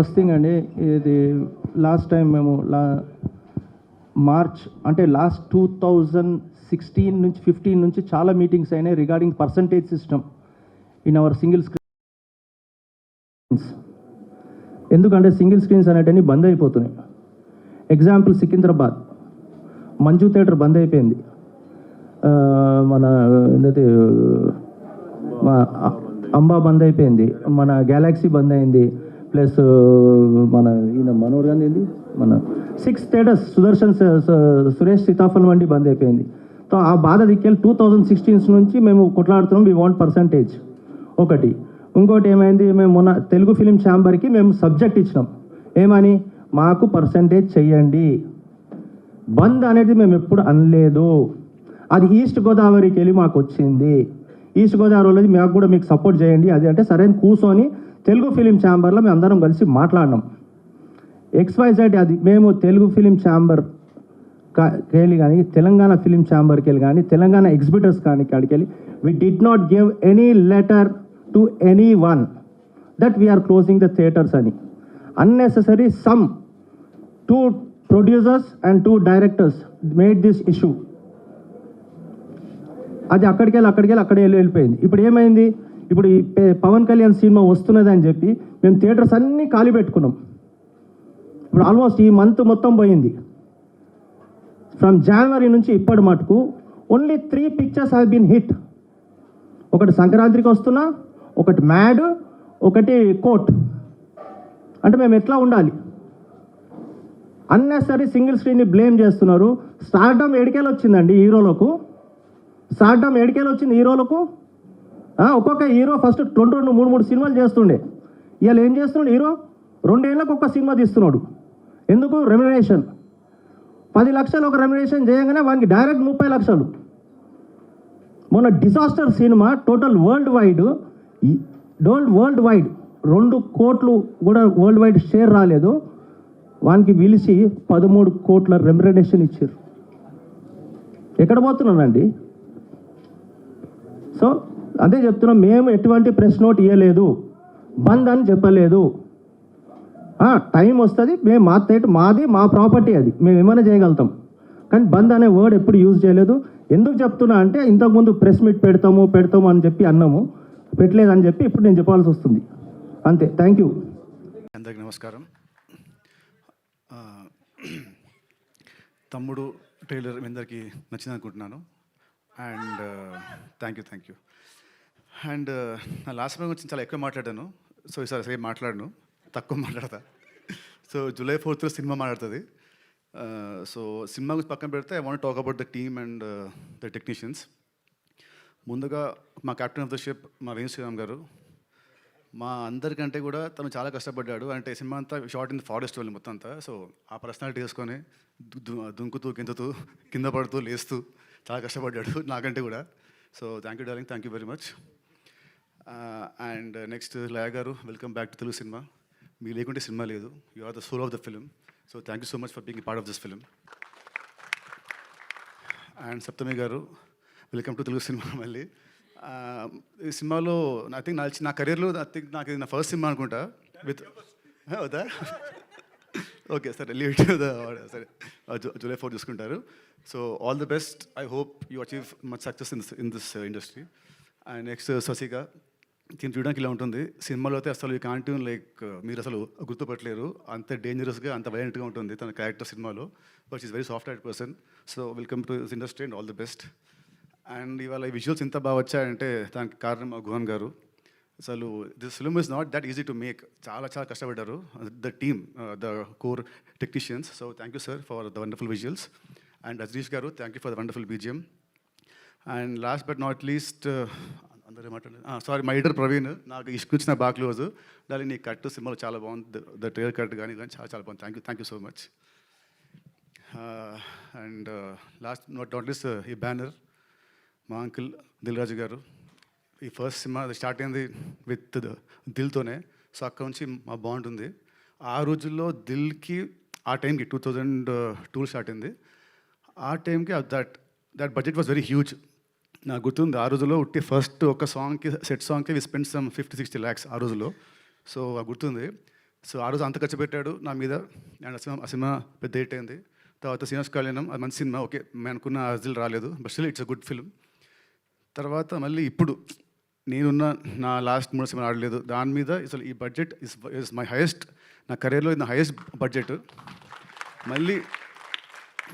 First thing అండి ఇది last time మేము లా మార్చ్ అంటే లాస్ట్ టూ థౌజండ్ సిక్స్టీన్ నుంచి ఫిఫ్టీన్ నుంచి చాలా మీటింగ్స్ అయినాయి regarding percentage system in our single screens ఎందుకంటే సింగిల్ స్క్రీన్స్ అనేటివి బంద్ అయిపోతున్నాయి. ఎగ్జాంపుల్ సికింద్రాబాద్. మంజు థియేటర్ బంద్ అయిపోయింది. మన ఏంటది అంబా బంద్ అయిపోయింది. మన గ్యాలాక్సీ బంద్ అయింది. ప్లస్ మన ఈయన మనోర్ గాంధీ ఏంది? మన సిక్స్ స్టేటస్ సుదర్శన్ సురేష్ సీతాఫల్ వండి బంద్ అయిపోయింది. సో ఆ బాధ దిక్కెళ్ళి టూ థౌజండ్ సిక్స్టీన్స్ నుంచి మేము కొట్లాడుతున్నాం వి వాంట్ పర్సంటేజ్ ఒకటి. ఇంకోటి ఏమైంది? మేము మొన్న తెలుగు ఫిలిం ఛాంబర్కి మేము సబ్జెక్ట్ ఇచ్చినాం. ఏమని? మాకు పర్సంటేజ్ చెయ్యండి. బంద్ అనేది మేము ఎప్పుడు అనలేదు. అది ఈస్ట్ గోదావరికి వెళ్ళి మాకు వచ్చింది. ఈస్ట్ గోదావరి వాళ్ళది మాకు కూడా మీకు సపోర్ట్ చేయండి. అది అంటే సరైన కూర్చొని తెలుగు ఫిలిం ఛాంబర్లో మేము అందరం కలిసి మాట్లాడినాం. ఎక్స్వైజెడ్ అది మేము తెలుగు ఫిలిం ఛాంబర్ వెళ్ళి కానీ తెలంగాణ ఫిలిం ఛాంబర్కి వెళ్ళి కానీ తెలంగాణ ఎగ్జిబిటర్స్ కానీ కాడికి వెళ్ళి we did not give any letter to any one that we are closing the theatres అని. Unnecessary some two producers and two directors made this issue అది అక్కడికి వెళ్ళి అక్కడికి వెళ్ళి అక్కడే వెళ్ళి వెళ్ళిపోయింది. ఇప్పుడు ఏమైంది? ఇప్పుడు ఈ పవన్ కళ్యాణ్ సినిమా వస్తున్నది అని చెప్పి మేము థియేటర్స్ అన్నీ ఖాళీ పెట్టుకున్నాం. ఇప్పుడు ఆల్మోస్ట్ ఈ మంత్ మొత్తం పోయింది. ఫ్రమ్ జనవరి నుంచి ఇప్పటి మటుకు only three pictures have been hit ఒకటి సంక్రాంతికి వస్తున్నా ఒకటి మ్యాడ్ ఒకటి కోట్. అంటే మేము ఎట్లా ఉండాలి? అన్నెసరీ సింగిల్ స్క్రీన్ని బ్లేమ్ చేస్తున్నారు. స్టార్డమ్ ఎడికేలు వచ్చిందండి హీరోలకు? స్టార్డమ్ ఎడికేలు వచ్చింది హీరోలకు? ఒక్కొక్క హీరో ఫస్ట్ రెండు రెండు మూడు మూడు సినిమాలు చేస్తుండే. ఇవాళ ఏం చేస్తున్నాడు హీరో? రెండేళ్ళకు ఒక్క సినిమా తీస్తున్నాడు. ఎందుకు? రెమ్యునేషన్ పది లక్షలు ఒక రెమ్యునేషన్ చేయగానే వానికి డైరెక్ట్ ముప్పై లక్షలు. మొన్న disaster cinema total worldwide డోల్డ్ వరల్డ్ వైడ్ రెండు కోట్లు కూడా వరల్డ్ వైడ్ షేర్ రాలేదు. వానికి పిలిచి పదమూడు కోట్ల రెమ్యునేషన్ ఇచ్చారు. ఎక్కడ పోతున్నానండి సో అదే చెప్తున్నాం మేము ఎటువంటి ప్రెస్ నోట్ ఇవ్వలేదు బంద్ అని చెప్పలేదు. టైం వస్తుంది మేము మా తేట మాది మా ప్రాపర్టీ అది మేము ఏమైనా చేయగలుగుతాం. కానీ బంద్ అనే వర్డ్ ఎప్పుడు యూజ్ చేయలేదు. ఎందుకు చెప్తున్నా అంటే ఇంతకుముందు ప్రెస్ మీట్ పెడతాము పెడతాము అని చెప్పి అన్నాము. పెట్టలేదు అని చెప్పి ఇప్పుడు నేను చెప్పాల్సి వస్తుంది. అంతే. థ్యాంక్ యూ అందరికి నమస్కారం. తమ్ముడు టైలర్ మీ అందరికీ నచ్చింది అనుకుంటున్నాను. And thank you thank you and నా లాస్ట్ టైం గురించి చాలా ఎక్కువ మాట్లాడాను. సో ఈసారి సరే మాట్లాడను. తక్కువ మాట్లాడతా. సో జూలై ఫోర్త్ సినిమా మాట్లాడుతుంది. సో సినిమా గురించి పక్కన పెడితే I want talk about the team and the technicians ముందుగా మా కెప్టెన్ ఆఫ్ ద షిప్ మా వేణు శ్రీరామ్ గారు మా అందరికంటే కూడా తను చాలా కష్టపడ్డాడు. అంటే సినిమా అంతా షార్ట్ ఇన్ ఫారెస్ట్ వాళ్ళు మొత్తం అంతా. సో ఆ పర్సనాలిటీ వేసుకొని దుంకుతూ కిందతూ కింద పడుతూ లేస్తూ చాలా కష్టపడ్డాడు నాకంటే కూడా. So thank you darling thank you very much and next Laya garu welcome back to Telugu cinema మీ లేకుంటే సినిమా లేదు. You are the soul of the film so thank you so much for being part of this film and Saptami garu welcome to Telugu cinema మళ్ళీ. ఈ సినిమాలో I think నా నా కెరీర్లో I think నాకు ఇది నా ఫస్ట్ సినిమా అనుకుంటా. విత్ అవుతా? ఓకే సరే లీవ్ సరే జూలై ఫోర్ చూసుకుంటారు. So all the best I hope you achieve much success in this in this industry and next Shashika దీన్ని చూడడానికి ఇలా ఉంటుంది. సినిమాలో అయితే అసలు ఈ కాంటూ లైక్ మీరు అసలు గుర్తుపట్టలేరు. అంత డేంజరస్గా అంత వైలెంట్గా ఉంటుంది తన క్యారెక్టర్ సినిమాలో. But is very soft hide person so welcome to this industry and all the best and ఇవాళ ఈ విజువల్స్ ఇంత బాగా వచ్చాయంటే దానికి కారణం గుహన్ గారు. అసలు this film is not that easy to make చాలా చాలా కష్టపడ్డారు. The team the core technicians so thank you sir for the wonderful visuals and Rajneesh garu thank you for the wonderful BGM and last but not least అందరూ మాట్లాడలేదు sorry my editor Praveen నాకు ఇష్కొచ్చిన బాగా close. దాని నీ cut సినిమాలు చాలా బాగుంది. The trailer cut కానీ కానీ చాలా చాలా బాగుంది. Thank you thank you so much and last note not least ఈ బ్యానర్ మా అంకిల్ దిల్ రాజు గారు. ఈ ఫస్ట్ సినిమా స్టార్ట్ అయింది విత్ దిల్తోనే సో అక్కడ నుంచి మా బాండ్ ఉంది. ఆ రోజుల్లో దిల్కి ఆ టైంకి టూ థౌజండ్ టూ స్టార్ట్ అయింది. ఆ టైంకి that that budget was very huge నాకు గుర్తుంది ఆ రోజుల్లో ఉట్టి ఫస్ట్ ఒక సాంగ్కి సెట్ సాంగ్కి we spend some fifty sixty lakhs ఆ రోజుల్లో. సో ఆ గుర్తుంది. సో ఆ రోజు అంత ఖర్చు పెట్టాడు నా మీద. అండ్ ఆ సినిమా ఆ సినిమా పెద్ద హిట్ అయింది. తర్వాత శ్రీనివాస్ కళ్యాణం అది మంచి సినిమా ఓకే మేము అనుకున్న అర్జులు రాలేదు but still it's a good film. తర్వాత మళ్ళీ ఇప్పుడు నేనున్న నా లాస్ట్ మూడు సినిమా ఆడలేదు. దాని మీద అసలు ఈ budget is is my highest నా కెరీర్లో ఇది నా హైయెస్ట్ బడ్జెట్. మళ్ళీ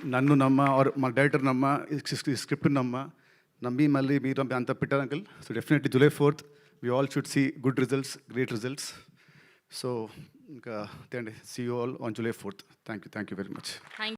నన్ను నమ్మ ఆర్ మా డైరెక్టర్ నమ్మ ఈ స్క్రిప్ట్ నమ్మ Nambi Malli Meeram Anta Pittanakal. So definitely July 4th, we all should see good results, great results. So uh, see you all on July 4th. Thank you. Thank you very much. Thank